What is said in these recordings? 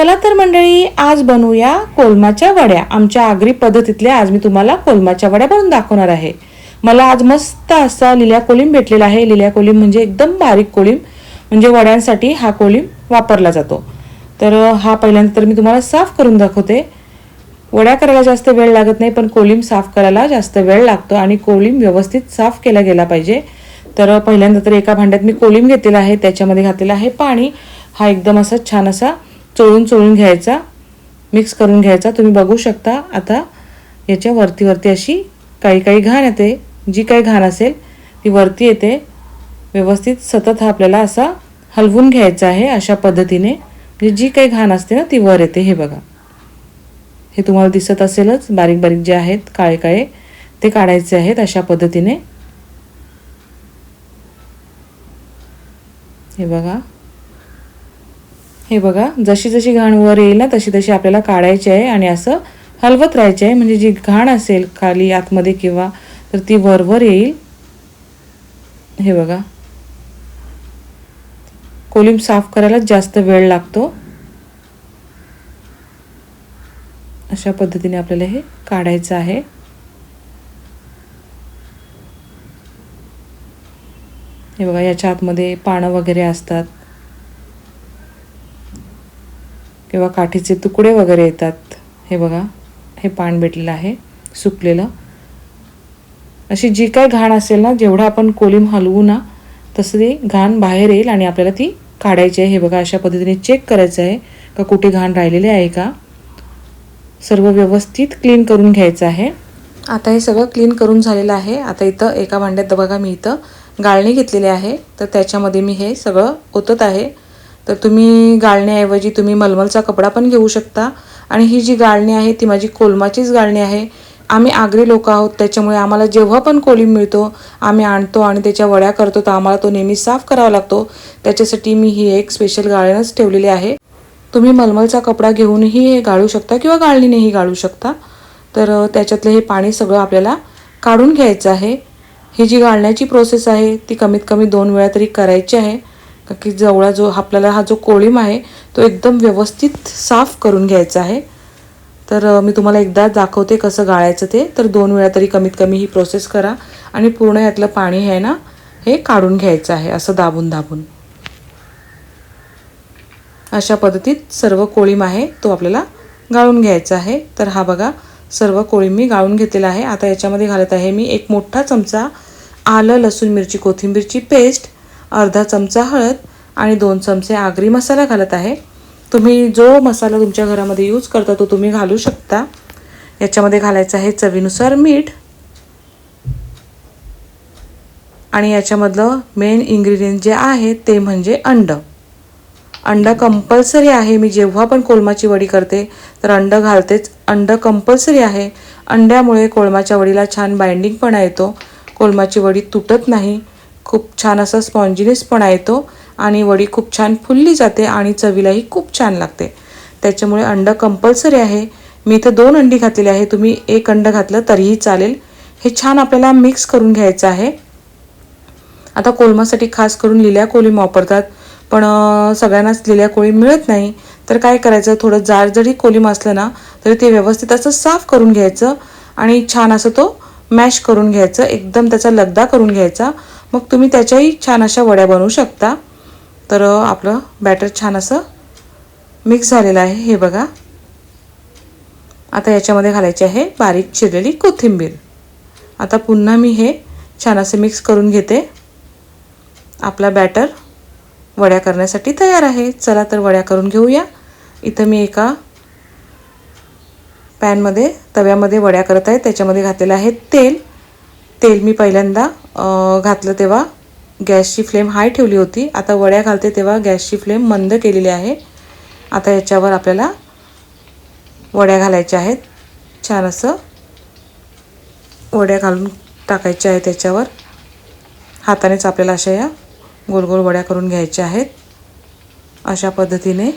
चला तर मंडळी आज बनवूया कोलमाच्या वड्या. आमच्या आगरी पद्धतीतल्या आज मी तुम्हाला कोलमाच्या वड्या बनवून दाखवणार आहे. मला आज मस्त असा लिल्या कोलिंब भेटलेला आहे. लिल्या कोलिंब म्हणजे एकदम बारीक कोलिम. म्हणजे वड्यांसाठी हा कोलिंब वापरला जातो. तर हा पहिल्यांदा तर मी तुम्हाला साफ करून दाखवते. वड्या करायला जास्त वेळ लागत नाही पण कोलिंब साफ करायला जास्त वेळ लागतो आणि कोलिम व्यवस्थित साफ केला गेला पाहिजे. तर पहिल्यांदा तर एका भांड्यात मी कोलिंब घेतलेला आहे. त्याच्यामध्ये घातलेलं आहे पाणी. हा एकदम असा छान असा चोळून चोळून घ्यायचा मिक्स करून घ्यायचा. तुम्ही बघू शकता आता याच्या वरती वरती अशी काही काही घाण येते. जी काही घाण असेल ती वरती येते. व्यवस्थित सतत हा आपल्याला असा हलवून घ्यायचा आहे अशा पद्धतीने. म्हणजे जी काही घाण असते ना ती वर येते. हे बघा. हे तुम्हाला दिसत असेलच. बारीक बारीक जे आहेत काळे काळे ते काढायचे आहेत अशा पद्धतीने. हे बघा. हे बघा जशी जशी घाण वर येईल ना तशी तशी आपल्याला काढायची आहे आणि असं हलवत राहायचे आहे. म्हणजे जी घाण असेल खाली आतमध्ये किंवा तर ती वरवर येईल. हे बघा. कोलिम साफ करायला जास्त वेळ लागतो. अशा पद्धतीने आपल्याला हे काढायचं आहे. हे बघा याच्या आतमध्ये पानं वगैरे असतात. किंवा काठीचे तुकडे वगैरे येतात. हे बघा हे पान भेटलेलं आहे सुकलेलं. अशी जी काय घाण असेल ना जेवढं आपण कोलीम हलवू ना तसं ती घाण बाहेर येईल आणि आपल्याला ती काढायची आहे. हे बघा अशा पद्धतीने चेक करायचं आहे का कुठे घाण राहिलेली आहे का? सर्व व्यवस्थित क्लीन करून घ्यायचं आहे. आता हे सगळं क्लीन करून झालेलं आहे. आता इथं एका भांड्यात बघा मी इथं गाळणी घेतलेली आहे. तर त्याच्यामध्ये मी हे सगळं ओतत आहे. तर तुम्ही गाळण्याऐवजी तुम्ही मलमलचा कपडा पण घेऊ शकता. आणि ही जी गाळणी आहे ती माझी कोलमाचीच गाळणी आहे. आम्ही आगरी लोक आहोत त्याच्यामुळे आम्हाला जेव्हा पण कोलीम मिळतो आम्ही आणतो आणि त्याच्या वड्या करतो तर आम्हाला तो नेहमी साफ करावा लागतो. त्याच्यासाठी मी ही एक स्पेशल गाळणच ठेवलेली आहे. तुम्ही मलमलचा कपडा घेऊनही हे गाळू शकता किंवा गाळणीनेही गाळू शकता. तर त्याच्यातलं हे पाणी सगळं आपल्याला काढून घ्यायचं आहे. ही जी गाळण्याची प्रोसेस आहे ती कमीत कमी दोन वेळा तरी करायची आहे. का की जवळा जो आपल्याला हा जो कोळीम आहे तो एकदम व्यवस्थित साफ करून घ्यायचा आहे. तर मी तुम्हाला एकदा दाखवते कसं गाळायचं ते. तर दोन वेळा तरी कमीत कमी ही प्रोसेस करा आणि पूर्ण यातलं पाणी आहे ना हे काढून घ्यायचं आहे असं दाबून दाबून. अशा पद्धतीत सर्व कोळीम आहे तो आपल्याला गाळून घ्यायचा आहे. तर हा बघा सर्व कोळीम मी गाळून घेतलेला आहे. आता याच्यामध्ये घालत आहे मी एक मोठा चमचा आलं लसूण मिरची कोथिंबीरची पेस्ट अर्धा चमचा हळद आणि दोन चमचे आगरी मसाला घालत आहे. तुम्ही जो मसाला तुमच्या घरामध्ये यूज करता तो तुम्ही घालू शकता. याच्यामध्ये घालायचं आहे चवीनुसार मीठ. आणि याच्यामधलं मेन इन्ग्रेडियंट जे आहे ते म्हणजे अंड. अंड कंपल्सरी आहे. मी जेव्हा पण कोलमाची वडी करते तर अंड घालतेच. अंड कंपल्सरी आहे. अंड्यामुळे कोळमाच्या वडीला छान बाइंडिंगपणा येतो. कोलमाची वडी तुटत नाही. खूप छान असा स्पॉन्जिनेसपणा येतो आणि वडी खूप छान फुलली जाते आणि चवीलाही खूप छान लागते. त्याच्यामुळे अंड कंपल्सरी आहे. मी इथं दोन अंडी घातलेली आहे. तुम्ही एक अंड घातलं तरीही चालेल. हे छान आपल्याला मिक्स करून घ्यायचं आहे. आता कोलमासाठी खास करून लिल्या कोलिम वापरतात. पण सगळ्यांनाच लिल्या कोळी मिळत नाही. तर काय करायचं? थोडं जार जरी कोलिम असलं ना तरी ते व्यवस्थित असं साफ करून घ्यायचं आणि छान असं तो मॅश करून घ्यायचं. एकदम त्याचा लगदा करून घ्यायचा. मग तुम्ही त्याच्याही छान अशा वड्या बनवू शकता. तर आपलं बॅटर छान असं मिक्स झालेलं आहे हे बघा. आता याच्यामध्ये घालायची आहे बारीक चिरलेली कोथिंबीर. आता पुन्हा मी हे छान असं मिक्स करून घेते. आपला बॅटर वड्या करण्यासाठी तयार आहे. चला तर वड्या करून घेऊया. इथं मी एका पॅनमध्ये तव्यामध्ये वड्या करत आहे. त्याच्यामध्ये घातलेलं आहे तेल. तेल मी पहिल्यांदा घातलं तेव्हा गॅसची फ्लेम हाय ठेवली होती. आता वड्या घालते तेव्हा गॅसची फ्लेम मंद केलेली आहे. आता याच्यावर आपल्याला वड्या घालायच्या आहेत. छान असं वड्या घालून टाकायच्या आहेत त्याच्यावर हातानेच आपल्याला अशा या गोल गोल वड्या करून घ्यायच्या आहेत. अशा पद्धतीने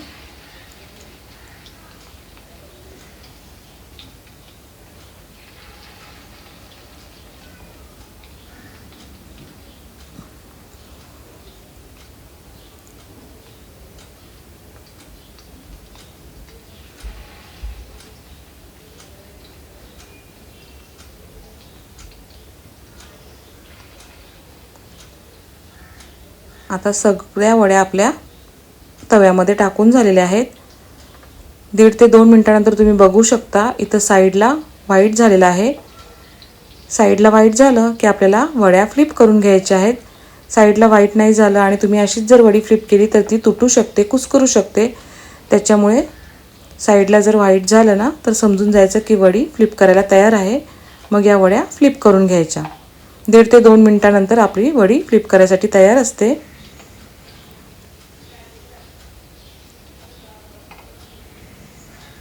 आता सगळ्या वड्या आपल्या तव्यामध्ये टाकून झालेल्या आहेत. दीड ते दोन मिनटानंतर तुम्ही बघू शकता इथं साईडला व्हाईट झालेलं आहे. साईडला व्हाईट झालं की आपल्याला वड्या फ्लिप करून घ्यायच्या आहेत. साईडला व्हाईट नाही झालं आणि तुम्ही अशीच जर वडी फ्लिप केली तर ती तुटू शकते कुसकरू शकते. त्याच्यामुळे साईडला जर व्हाईट झालं ना तर समजून जायचं की वडी फ्लिप करायला तयार आहे. मग या वड्या फ्लिप करून घ्यायच्या. दीड ते दोन मिनटानंतर आपली वडी फ्लिप करायसाठी तयार असते.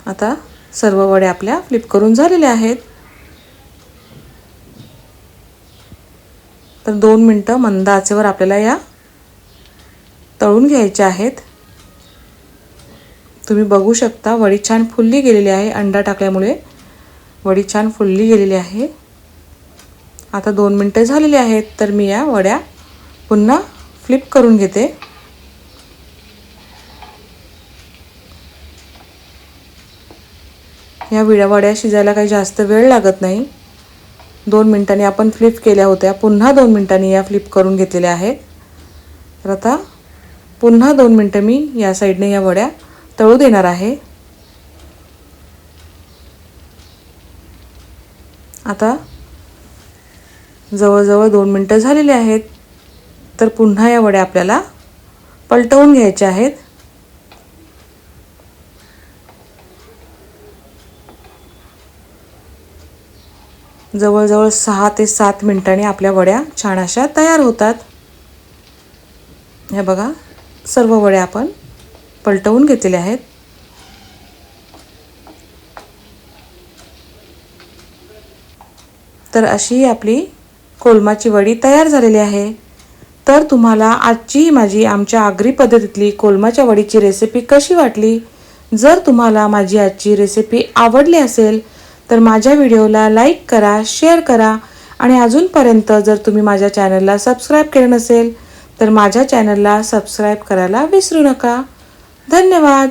आता सर्व वड्या आपल्या फ्लिप करून झालेल्या आहेत. तर दोन मिनटं मंद आचेवर आपल्याला या तळून घ्यायच्या आहेत. तुम्ही बघू शकता वडी छान फुलली गेलेली आहे. अंडा टाकल्यामुळे वडी छान फुलली गेलेली आहे. आता दोन मिनटं झालेली आहेत तर मी या वड्या पुन्हा फ्लिप करून घेते. या विड्यावड्या शिजायला काही जास्त वेळ लागत नाही. दोन मिनटांनी आपण फ्लिप केल्या होत्या. पुन्हा दोन मिनटांनी या फ्लिप करून घेतलेल्या आहेत. तर आता पुन्हा दोन मिनटं मी या साईडने या वड्या तळू देणार आहे. आता जवळजवळ दोन मिनटं झालेली आहेत. तर पुन्हा या वड्या आपल्याला पलटवून घ्यायच्या आहेत. जवळजवळ सहा ते सात मिनटांनी आपल्या वड्या छान अशा तयार होतात. ह्या बघा सर्व वड्या आपण पलटवून घेतलेल्या आहेत. तर अशी आपली कोलमाची वडी तयार झालेली आहे. तर तुम्हाला आजची माझी आमच्या आगरी पद्धतीतली कोलमाच्या वडीची रेसिपी कशी वाटली? जर तुम्हाला माझी आजची रेसिपी आवडली असेल तर माझ्या व्हिडिओला लाईक करा शेअर करा आणि अजूनपर्यंत जर तुम्ही माझ्या चॅनलला सबस्क्राईब केलं नसेल तर माझ्या चॅनलला सबस्क्राईब करायला विसरू नका. धन्यवाद.